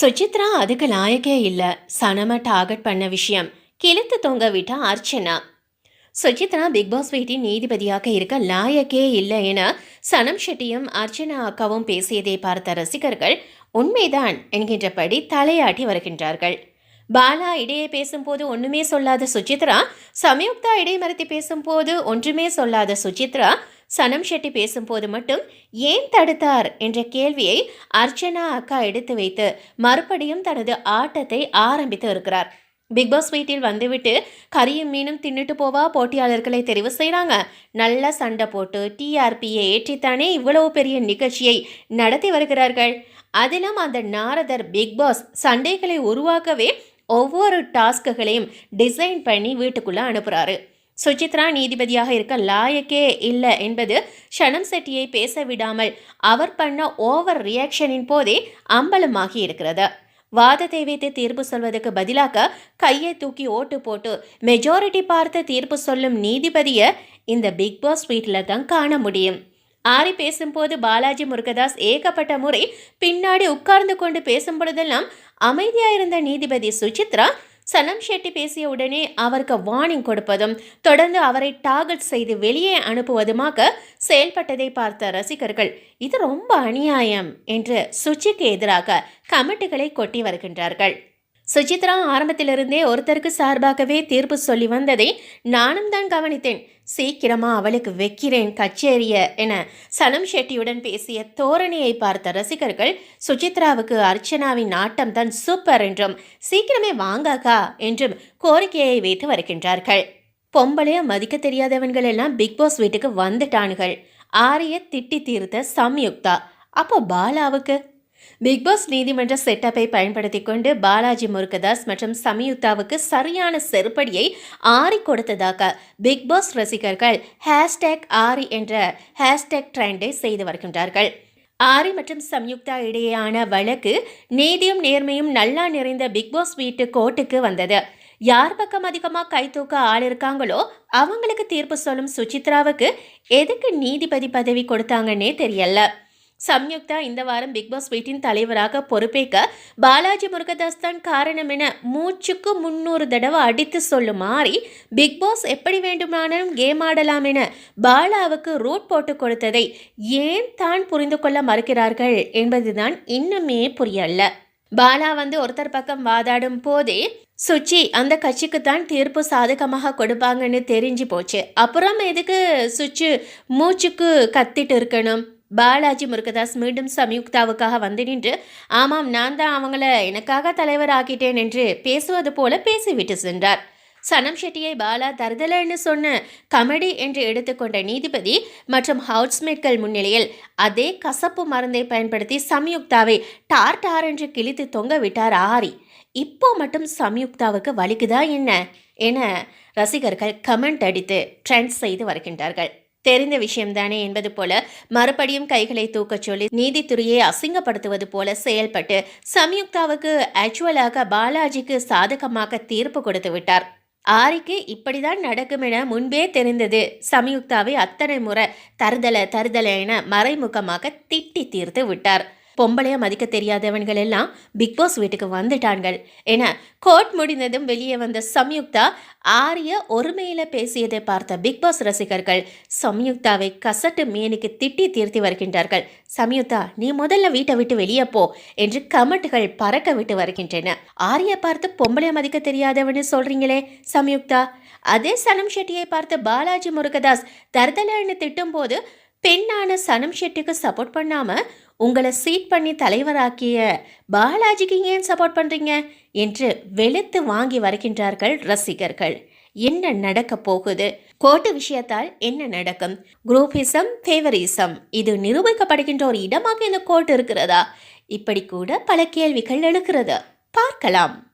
சுசித்ரா அதுக்கு லாயக்கே இல்லை. சனம டார்கெட் பண்ண விஷயம். கிழித்து தொங்க விட்டா அர்ச்சனா. சுஜித்ரா பிக் பாஸ் வீட்டின் நீதிபதியாக இருக்க லாயக்கே இல்லை என சனம் ஷெட்டியும் அர்ச்சனா அக்காவும் பேசியதை பார்த்த ரசிகர்கள் உண்மைதான் என்கின்றபடி தலையாட்டி வருகின்றார்கள். பாலா இடையே பேசும்போது ஒன்றுமே சொல்லாத சுச்சித்ரா சமயுக்தா இடைமறுத்தி பேசும்போது ஒன்றுமே சொல்லாத சுச்சித்ரா சனம் ஷெட்டி பேசும்போது மட்டும் ஏன் தடுத்தார்? என்ற கேள்வியை அர்ச்சனா அக்கா எடுத்து வைத்து மறுபடியும் தனது ஆட்டத்தை ஆரம்பித்து இருக்கிறார். பிக் பாஸ் வீட்டில் வந்துவிட்டு கறியும் மீனும் தின்னுட்டு போவா போட்டியாளர்களை தெரிவு செய்கிறாங்க நல்ல சண்டை போட்டு டிஆர்பியை ஏற்றித்தானே இவ்வளவு பெரிய நிகழ்ச்சியை நடத்தி வருகிறார்கள்? அதிலும் அந்த நாரதர் பிக் பாஸ் சண்டைகளை உருவாக்கவே ஒவ்வொரு டாஸ்க்குகளையும் டிசைன் பண்ணி வீட்டுக்குள்ளே அனுப்புகிறாரு சுசித்ரா நீதிபதியாக இருக்க லாயக்கே இல்லை என்பது ஷனம் செட்டியை பேச விடாமல் அவர் பண்ண ஓவர் ரியாக்ஷனின் போதே அம்பலமாகி இருக்கிறது. வாதத்தை வைத்து தீர்ப்பு சொல்வதற்கு பதிலாக கையை தூக்கி ஓட்டு போட்டு மெஜாரிட்டி பார்த்து தீர்ப்பு சொல்லும் நீதிபதியை இந்த பிக் பாஸ் வீட்டில் தான் காண முடியும். ஆரி பேசும்போது பாலாஜி முருகதாஸ் ஏகப்பட்ட முறை பின்னாடி உட்கார்ந்து கொண்டு பேசும் பொழுதெல்லாம் அமைதியாயிருந்த நீதிபதி சுசித்ரா சனம் ஷெட்டி பேசிய உடனே அவருக்கு வார்னிங் கொடுப்பதும் தொடர்ந்து அவரை டார்கெட் செய்து வெளியே அனுப்புவதுமாக செயல்பட்டதை பார்த்த ரசிகர்கள் இது ரொம்ப அநியாயம் என்று சுச்சிக்கு எதிராக கமெண்ட்டுகளை கொட்டி வருகின்றார்கள். சுசித்ரா ஆரம்பத்திலிருந்தே ஒருத்தருக்கு சார்பாகவே தீர்ப்பு சொல்லி வந்ததை நானும் தான் கவனித்தேன். சீக்கிரமா அவளுக்கு வைக்கிறேன் கச்சேரிய என சனம் ஷெட்டியுடன் பேசிய தோரணையை பார்த்த ரசிகர்கள் சுசித்ராவுக்கு அர்ச்சனாவின் ஆட்டம் தான் சூப்பர் என்றும் சீக்கிரமே வாங்காக்கா என்றும் கோரிக்கையை வைத்து வருகின்றார்கள். பொம்பளைய மதிக்க தெரியாதவன்கள் எல்லாம் பிக் பாஸ் வீட்டுக்கு வந்துட்டானுகள். ஆரிய திட்டி தீர்த்த சம்யுக்தா. அப்போ பாலாவுக்கு பிக் பாஸ் நீதிமன்ற செட்டப்பை பயன்படுத்தி கொண்டு பாலாஜி முருகதாஸ் மற்றும் சமயுத்தாவுக்கு சரியான செருப்படியை ஆரி கொடுத்ததாக பிக் பாஸ் ரசிகர்கள் ஹேஷ்டேக் ஆரி என்ற ஹேஷ்டேக் ட்ரெண்டை செய்து வருகின்றார்கள். ஆரி மற்றும் சம்யுக்தா இடையேயான வழக்கு நீதியும் நேர்மையும் நல்லா நிறைந்த பிக் பாஸ் வீட்டு கோர்ட்டுக்கு வந்தது. யார் பக்கம் அதிகமாக கை தூக்க ஆள் இருக்காங்களோ அவங்களுக்கு தீர்ப்பு சொல்லும் சுசித்ராவுக்கு எதுக்கு நீதிபதி பதவி கொடுத்தாங்கன்னே தெரியல. சம்யுக்தா இந்த வாரம் பிக் பாஸ் வீட்டின் தலைவராக பொறுப்பேற்க பாலாஜி முருகதாஸ் தான் காரணம் என மூச்சுக்கு முன்னூறு தடவை அடித்து சொல்லுமாறி பிக் பாஸ் எப்படி வேண்டுமானாலும் கேம் ஆடலாம் என பாலாவுக்கு ரூட் போட்டு கொடுத்ததை ஏன் தான் புரிந்து கொள்ள மறுக்கிறார்கள் என்பதுதான் இன்னுமே புரியல பாலா வந்து ஒருத்தர் பக்கம் வாதாடும் போதே சுச்சி அந்த கட்சிக்கு தான் தீர்ப்பு சாதகமாக கொடுப்பாங்கன்னு தெரிஞ்சு போச்சு. அப்புறம் எதுக்கு சுச்சு மூச்சுக்கு கத்திட்டு இருக்கணும்? பாலாஜி முருகதாஸ் மீண்டும் சம்யுக்தாவுக்காக வந்து நின்று ஆமாம் நான் தான் அவங்கள எனக்காக தலைவர் ஆக்கிட்டேன் என்று பேசுவது போல பேசிவிட்டு சென்றார். சனம் ஷெட்டியை பாலா தருதலன்னு சொன்ன கமெடி என்று எடுத்துக்கொண்ட நீதிபதி மற்றும் ஹவுஸ்மேட்கள் முன்னிலையில் அதே கசப்பு மருந்தை பயன்படுத்தி சம்யுக்தாவை டார் டார் என்று கிழித்து தொங்க விட்டார் ஆரி. இப்போ மட்டும் சம்யுக்தாவுக்கு வலிக்குதா என்ன? என ரசிகர்கள் கமெண்ட் அடித்து ட்ரெண்ட் செய்து வருகின்றார்கள். தெரிந்த விஷயம்தானே என்பது போல மறுபடியும் கைகளை தூக்கச் சொல்லி நீதித்துறையை அசிங்கப்படுத்துவது போல செயல்பட்டு சம்யுக்தாவுக்கு ஆக்சுவலாக பாலாஜிக்கு சாதகமாக தீர்ப்பு கொடுத்து விட்டார். ஆரிக்கு இப்படிதான் நடக்கும் என முன்பே தெரிந்தது. சம்யுக்தாவை அத்தனை முறை தருதல தருதல என மறைமுகமாக திட்டி தீர்த்து விட்டார். பொம்பளையாக மதிக்க தெரியாதவன்கள் எல்லாம் பிக் பாஸ் வீட்டுக்கு வந்துட்டான்கள். என கோர்ட் முடிந்ததும் வெளியே வந்த சம்யுக்தா ஆரிய ஒருமையில பேசியதை பார்த்த பிக் பாஸ் ரசிகர்கள் சம்யுக்தாவை கசட்டு மீனுக்கு திட்டி தீர்த்தி வருகின்றார்கள். சம்யுக்தா நீ முதல்ல வீட்டை விட்டு வெளியே போ என்று கமெண்ட்கள் பறக்க விட்டு வருகின்றன. ஆரிய பார்த்து பொம்பளைய மதிக்க தெரியாதவன்னு சொல்றீங்களே? சம்யுக்தா அதே சனம் ஷெட்டியை பார்த்து பாலாஜி முருகதாஸ் தர்தலன்னு திட்டும் போது பெண்ணான சனம் ஷெட்டிக்கு சப்போர்ட் பண்ணாமல் உங்களை சீட் பண்ணி தலைவராக்கிய பாலாஜிக்கு ஏன் சப்போர்ட் பண்ணுறீங்க என்று வெளுத்து வாங்கி வருகின்றார்கள் ரசிகர்கள். என்ன நடக்க போகுது? கோட்டு விஷயத்தால் என்ன நடக்கும்? குரூப்பிசம் ஃபேவரிசம் இது நிரூபிக்கப்படுகின்ற ஒரு இடமாக இந்த கோர்ட் இருக்கிறதா? இப்படி கூட பல கேள்விகள் எழுக்கிறது பார்க்கலாம்.